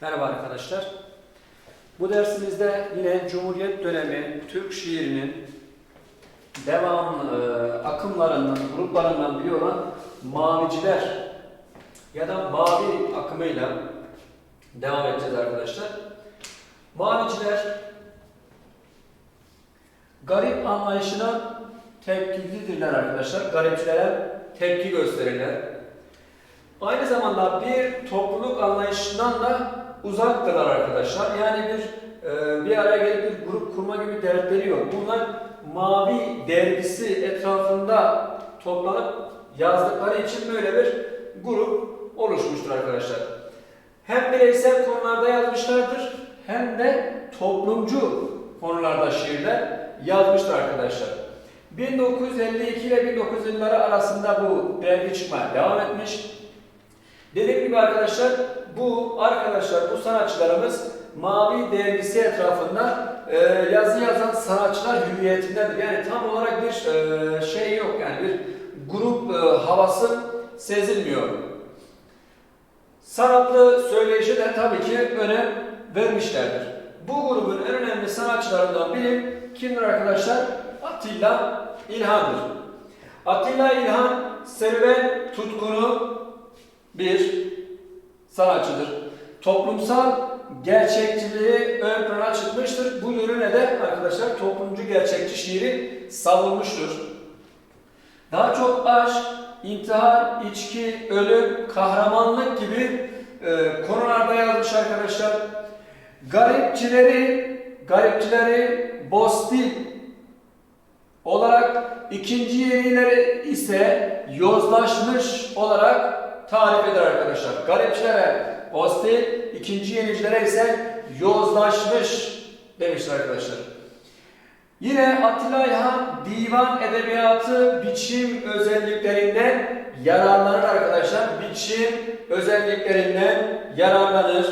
Merhaba arkadaşlar. Bu dersimizde yine Cumhuriyet dönemi Türk şiirinin devam e, akımlarından, gruplarından biri olan Maviciler ya da Mavi akımıyla devam edeceğiz arkadaşlar. Maviciler garip anlayışına tepkilidirler arkadaşlar. Garipçilere tepki gösterirler. Aynı zamanda bir topluluk anlayışından da uzaktırlar arkadaşlar. Yani bir e, bir araya gelip bir grup kurma gibi dertleri yok. Bunlar mavi dergisi etrafında toplanıp yazdıkları için böyle bir grup oluşmuştur arkadaşlar. Hem bireysel konularda yazmışlardır hem de toplumcu konularda şiirler yazmıştır arkadaşlar. 1952 ile 1950'leri arasında bu dergi çıkmaya devam etmiş. Dediğim gibi arkadaşlar bu arkadaşlar bu sanatçılarımız Mavi dergisi etrafında e, yazı yazan sanatçılar hüviyetindedir. Yani tam olarak bir e, şey yok yani bir grup e, havası sezilmiyor. Sanatlı söyleyişi de tabii ki önem vermişlerdir. Bu grubun en önemli sanatçılarından biri kimdir arkadaşlar? Atilla İlhan'dır. Atilla İlhan serüven tutkunu bir sanatçıdır. Toplumsal gerçekçiliği ön plana çıkmıştır. Bu yönüne de arkadaşlar toplumcu gerçekçi şiiri savunmuştur. Daha çok aşk, intihar, içki, ölüm, kahramanlık gibi e, konularda yazmış arkadaşlar. Garipçileri, garipçileri Bostil olarak ikinci yenileri ise yozlaşmış olarak tarif eder arkadaşlar. Garipçilere Bostil, ikinci yenicilere ise yozlaşmış demişler arkadaşlar. Yine Atilla İlhan divan edebiyatı biçim özelliklerinden yararlanır arkadaşlar. Biçim özelliklerinden yararlanır.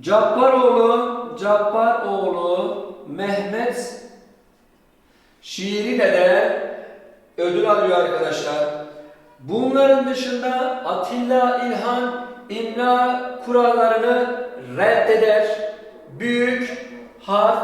Cabbaroğlu, Cabbaroğlu Mehmet şiiriyle de ödül alıyor arkadaşlar. Bunların dışında Atilla İlhan imla kurallarını reddeder. Büyük harf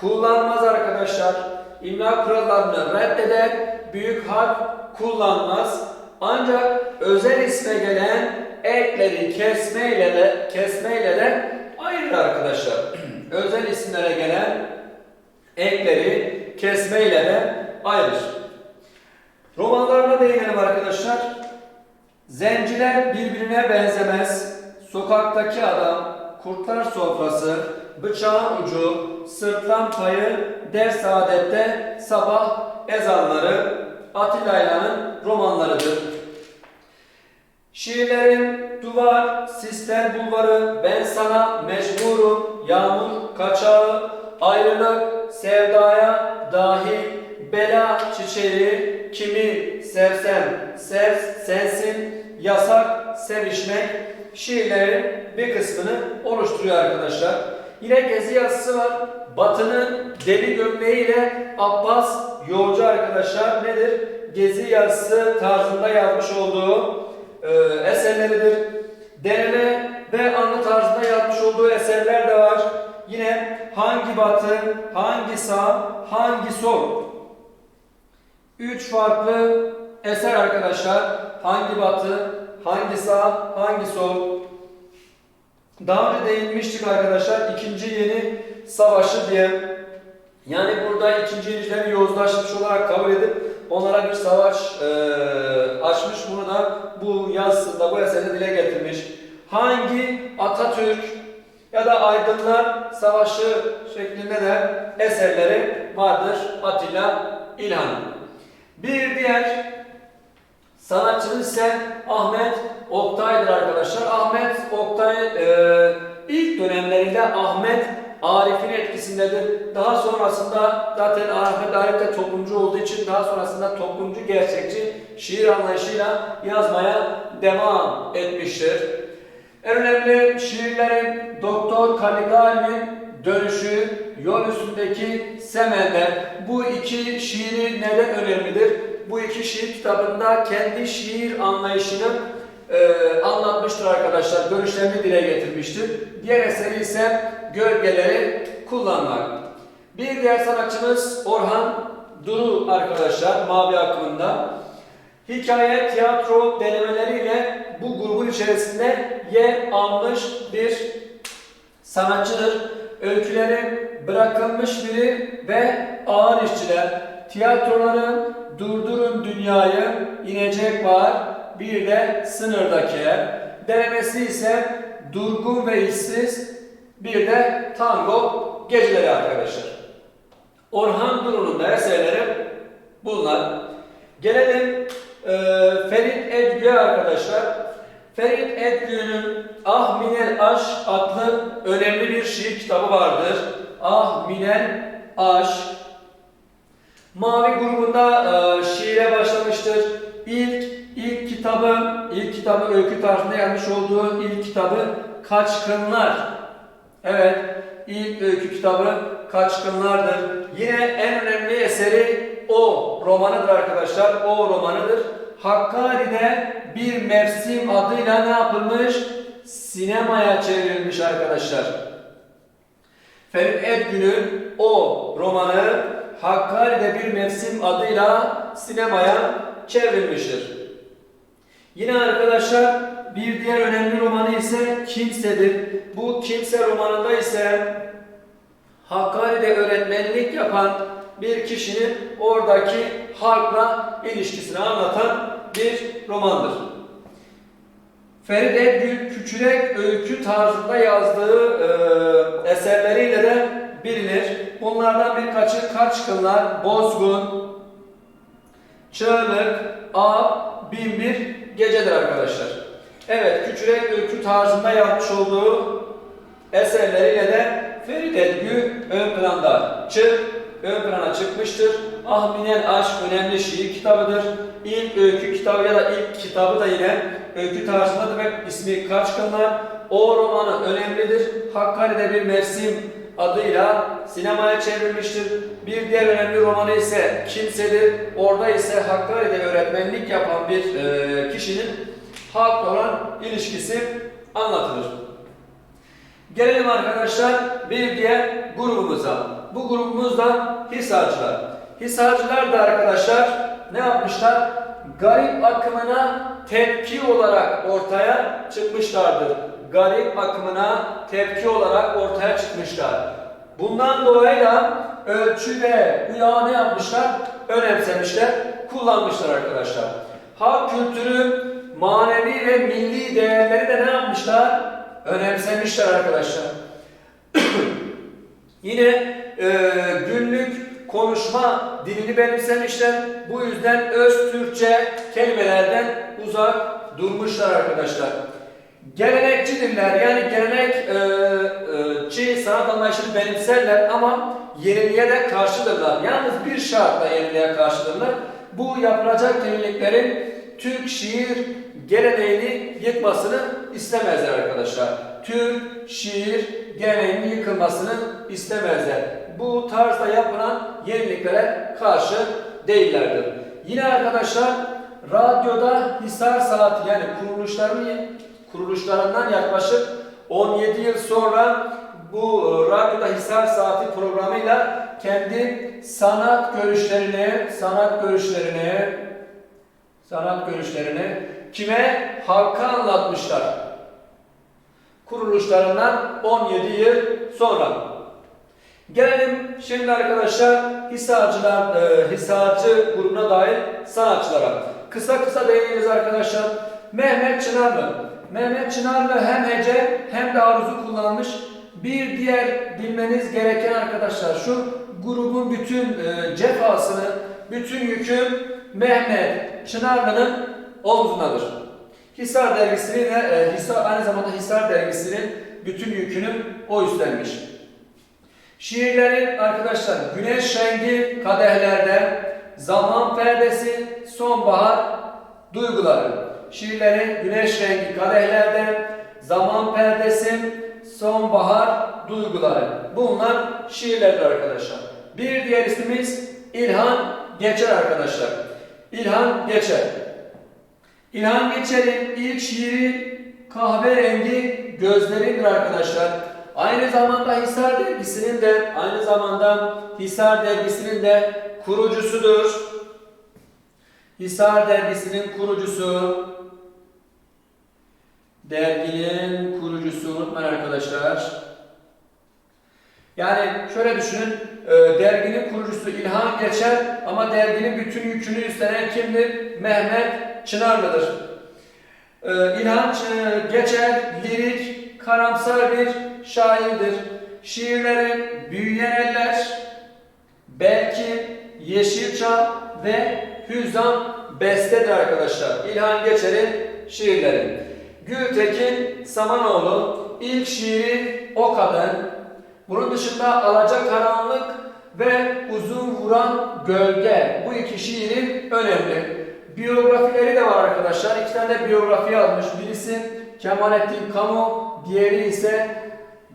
kullanmaz arkadaşlar. İmla kurallarını reddeder. Büyük harf kullanmaz. Ancak özel isme gelen ekleri kesmeyle de kesmeyle de ayırır arkadaşlar. özel isimlere gelen ekleri kesmeyle de ayırır. Romanlarına değinelim arkadaşlar. Zenciler birbirine benzemez. Sokaktaki adam, kurtlar sofrası, bıçağın ucu, sırtlan payı, ders saadette, sabah ezanları Atilla İlhan'ın romanlarıdır. Şiirlerim Duvar, Sistem Bulvarı, Ben Sana Mecburum, Yağmur, Kaçağı, Ayrılık, Sevdaya, Dahil, Bela Çiçeği, Kimi Sevsem, Sev Sensin, Yasak, Sevişmek şiirlerin bir kısmını oluşturuyor arkadaşlar. Yine gezi yazısı var. Batı'nın deli gömleğiyle Abbas Yolcu arkadaşlar nedir? Gezi yazısı tarzında yazmış olduğu e, eserleridir. Deneme ve anı tarzında yazmış olduğu eserler de var. Yine hangi batı, hangi sağ, hangi sol? Üç farklı eser arkadaşlar. Hangi batı, hangi sağ, hangi sol? Daha önce değinmiştik arkadaşlar. İkinci yeni savaşı diye. Yani burada ikinci yenicileri yozlaşmış olarak kabul edip onlara bir savaş e, açmış. Bunu da bu yazısında, bu eserde dile getirmiş. Hangi Atatürk ya da Aydınlar Savaşı şeklinde de eserleri vardır Atilla İlhan. Bir diğer sanatçımız ise Ahmet Oktay'dır arkadaşlar. Ahmet Oktay e, ilk dönemlerinde Ahmet Arif'in etkisindedir. Daha sonrasında zaten Ahmet Arif de toplumcu olduğu için daha sonrasında toplumcu gerçekçi şiir anlayışıyla yazmaya devam etmiştir. En önemli şiirlerin Doktor Caligari'nin Dönüşü, Yol Üstündeki Semeller. Bu iki şiiri neden önemlidir? bu iki şiir kitabında kendi şiir anlayışını e, anlatmıştır arkadaşlar. Görüşlerini dile getirmiştir. Diğer eseri ise Gölgeleri Kullanmak. Bir diğer sanatçımız Orhan Duru arkadaşlar Mavi akımında. Hikaye, tiyatro denemeleriyle bu grubun içerisinde yer almış bir sanatçıdır. Öyküleri bırakılmış biri ve ağır işçiler. Tiyatroları Durdurun Dünyayı, inecek var, bir de Sınırdaki. Denemesi ise Durgun ve işsiz, bir de Tango Geceleri arkadaşlar. Orhan Duru'nun da eserleri bunlar. Gelelim e, Ferit Edgü'ye arkadaşlar. Ferit Edgü'nün Ah Minel Aşk adlı önemli bir şiir kitabı vardır. Ah Minel Aşk. Mavi grubunda e, şiire başlamıştır. İlk ilk kitabı, ilk kitabı öykü tarzında yazmış olduğu ilk kitabı Kaçkınlar. Evet, ilk öykü kitabı Kaçkınlardır. Yine en önemli eseri o romanıdır arkadaşlar. O romanıdır. Hakkari'de bir mevsim adıyla ne yapılmış? Sinemaya çevrilmiş arkadaşlar. Ferit Edgün'ün o romanı Hakkari'de bir mevsim adıyla sinemaya çevrilmiştir. Yine arkadaşlar bir diğer önemli romanı ise Kimse'dir. Bu Kimse romanında ise Hakkari'de öğretmenlik yapan bir kişinin oradaki halkla ilişkisini anlatan bir romandır. Ferit Edgül Küçürek öykü tarzında yazdığı e, eserleriyle de bilinir. Bunlardan birkaçı Kaçkınlar, Bozgun, Çığlık, Ağ, Binbir Gecedir arkadaşlar. Evet, Küçürek öykü tarzında yapmış olduğu eserleriyle de Ferit Edgü ön planda çık, ön plana çıkmıştır. Ahminel Aşk önemli şiir kitabıdır. İlk öykü kitabı ya da ilk kitabı da yine öykü tarzında demek ismi Kaçkınlar. O romanı önemlidir. Hakkari'de bir mevsim adıyla sinemaya çevrilmiştir. Bir diğer önemli romanı ise Kimsedir. Orada ise Hakkari'de öğretmenlik yapan bir e, kişinin halkla olan ilişkisi anlatılır. Gelelim arkadaşlar bir diğer grubumuza. Bu grubumuz da Hisarcılar. Hisarcılar da arkadaşlar ne yapmışlar? Garip akımına tepki olarak ortaya çıkmışlardır. Garip akımına tepki olarak ortaya çıkmışlar. Bundan dolayı da ölçü ve uyağı ne yapmışlar? Önemsemişler, kullanmışlar arkadaşlar. Halk kültürü, manevi ve milli değerleri de ne yapmışlar? Önemsemişler arkadaşlar. Yine e, günlük konuşma dilini benimsemişler. Bu yüzden öz Türkçe kelimelerden uzak durmuşlar arkadaşlar. Gelenekçidirler yani gelenekçi sanat anlayışını benimserler ama yeniliğe de karşıdırlar. Yalnız bir şartla yeniliğe karşıdırlar. Bu yapılacak yeniliklerin Türk şiir geleneğini yıkmasını istemezler arkadaşlar. Türk şiir geleneğinin yıkılmasını istemezler. Bu tarzda yapılan yeniliklere karşı değillerdir. Yine arkadaşlar radyoda Hisar Saati yani kuruluşların kuruluşlarından yaklaşık 17 yıl sonra bu radyoda Hisar Saati programıyla kendi sanat görüşlerini, sanat görüşlerini, sanat görüşlerini kime? Halka anlatmışlar. Kuruluşlarından 17 yıl sonra. Gelelim şimdi arkadaşlar Hisarcılar, e, Hisarcı grubuna dair sanatçılara. Kısa kısa değiniriz arkadaşlar. Mehmet Çınarlı. Mehmet Çınarlı hem hece hem de aruzu kullanmış. Bir diğer bilmeniz gereken arkadaşlar şu grubun bütün e, cefasını, bütün yükü Mehmet Çınarlı'nın omzundadır. Hisar dergisinin de, e, Hisar, aynı zamanda Hisar dergisinin bütün yükünü o üstlenmiş. Şiirlerin arkadaşlar güneş rengi kadehlerde, zaman perdesi, sonbahar duyguları. Şiirlerin güneş rengi kadehlerde, zaman perdesi, sonbahar duyguları. Bunlar şiirlerdir arkadaşlar. Bir diğer ismimiz İlhan Geçer arkadaşlar. İlhan Geçer. İlhan Geçer'in ilk şiiri kahverengi gözlerindir arkadaşlar. Aynı zamanda Hisar dergisinin de aynı zamanda Hisar dergisinin de kurucusudur. Hisar dergisinin kurucusu. Derginin kurucusu unutmayın arkadaşlar. Yani şöyle düşünün, e, derginin kurucusu İlhan Geçer ama derginin bütün yükünü üstlenen kimdir? Mehmet Çınarlı'dır. E, İlhan Ç- Geçer lirik, karamsar bir şairdir. Şiirleri Büyüyen Eller, Belki, Yeşilçam ve Hüzan bestedir arkadaşlar. İlhan Geçer'in şiirleri. Gültekin Samanoğlu ilk şiiri O Kadın. Bunun dışında Alacakaranlık ve Uzun Vuran Gölge. Bu iki şiiri önemli. Biyografileri de var arkadaşlar. İki tane de biyografi yazmış. Birisi Kemalettin Kamu, diğeri ise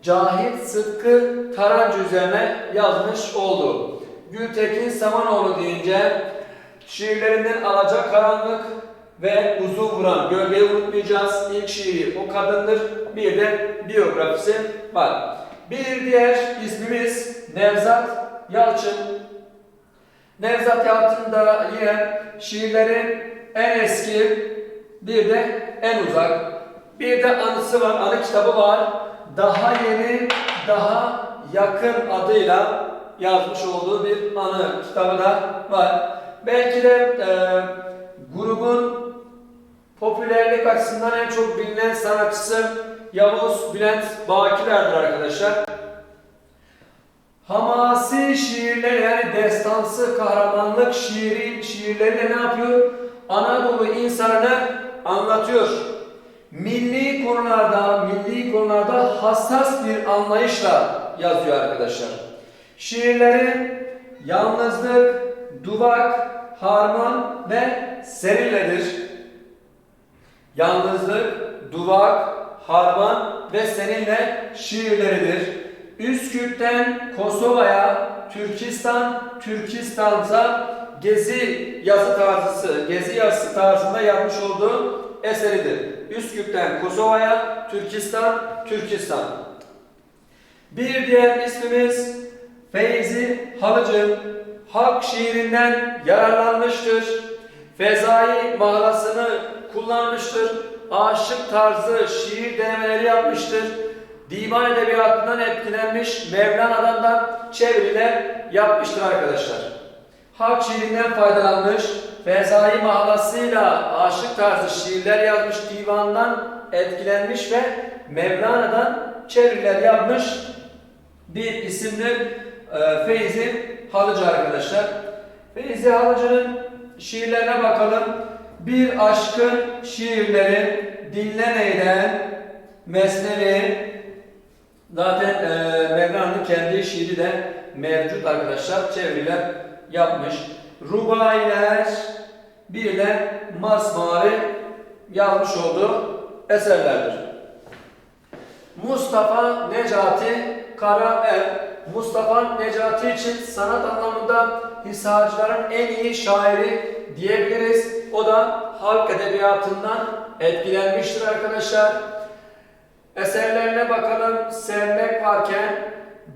Cahit Sıtkı Tarancı üzerine yazmış oldu. Gültekin Samanoğlu deyince şiirlerinden Alacakaranlık ve Uzun Vuran Gölgeyi unutmayacağız. İlk şiiri o kadındır. Bir de biyografisi var. Bir diğer ismimiz Nevzat Yalçın. Nevzat Yalçın da yine şiirlerin en eski bir de en uzak. Bir de anısı var, anı kitabı var. Daha yeni, daha yakın adıyla yazmış olduğu bir anı kitabı da var. Belki de e, grubun popülerlik açısından en çok bilinen sanatçısı Yavuz Bülent Bakiler'dir arkadaşlar. Hamasi şiirler yani destansı kahramanlık şiiri şiirleriyle ne yapıyor? Anadolu insanını anlatıyor. Milli konularda, milli konularda hassas bir anlayışla yazıyor arkadaşlar. Şiirleri yalnızlık, duvak, harman ve serilledir. Yalnızlık, duvak, harman ve seninle şiirleridir. Üsküp'ten Kosova'ya, Türkistan, Türkistan'sa gezi yazı tarzısı, gezi yazısı tarzında yapmış olduğu eseridir. Üsküp'ten Kosova'ya, Türkistan, Türkistan. Bir diğer ismimiz Feyzi Halıcı. Halk şiirinden yararlanmıştır. Fezai mağarasını kullanmıştır. Aşık tarzı şiir denemeleri yapmıştır. Divan edebiyatından etkilenmiş Mevlana'dan da çeviriler yapmıştır arkadaşlar. Halk şiirinden faydalanmış, Fezai mahalasıyla aşık tarzı şiirler yazmış, divandan etkilenmiş ve Mevlana'dan çeviriler yapmış bir isimdir e, Feyzi Halıcı arkadaşlar. Feyzi Halıcı'nın şiirlerine bakalım. Bir aşkın şiirleri dinlen eylem, mesnevi, zaten e, Mevlana'nın kendi şiiri de mevcut arkadaşlar. Çeviriler yapmış. Rubailer, bir de Masmavi yazmış olduğu eserlerdir. Mustafa Necati Karaer Mustafa Necati için sanat anlamında Hisarcıların en iyi şairi diyebiliriz. O da halk edebiyatından etkilenmiştir arkadaşlar. Eserlerine bakalım. Sevmek varken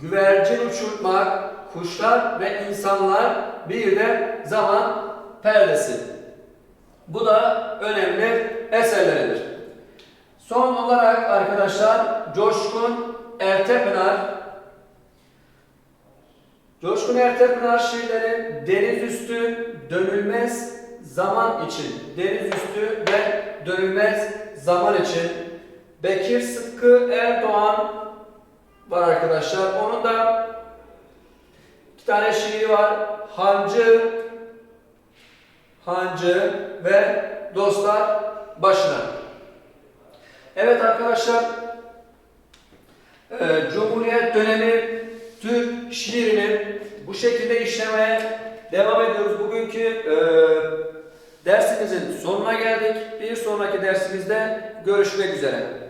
güvercin uçurtmak, kuşlar ve insanlar bir de zaman perdesi. Bu da önemli eserleridir. Son olarak arkadaşlar Coşkun Ertepınar Coşkun Ertepınar şiirleri deniz üstü dönülmez zaman için, deniz üstü ve dönülmez zaman için Bekir Sıtkı Erdoğan var arkadaşlar. Onun da iki tane şiiri var. Hancı Hancı ve Dostlar Başına. Evet arkadaşlar e, Cumhuriyet dönemi Türk şiirini bu şekilde işlemeye devam ediyoruz. Bugünkü e, dersimizin sonuna geldik. Bir sonraki dersimizde görüşmek üzere.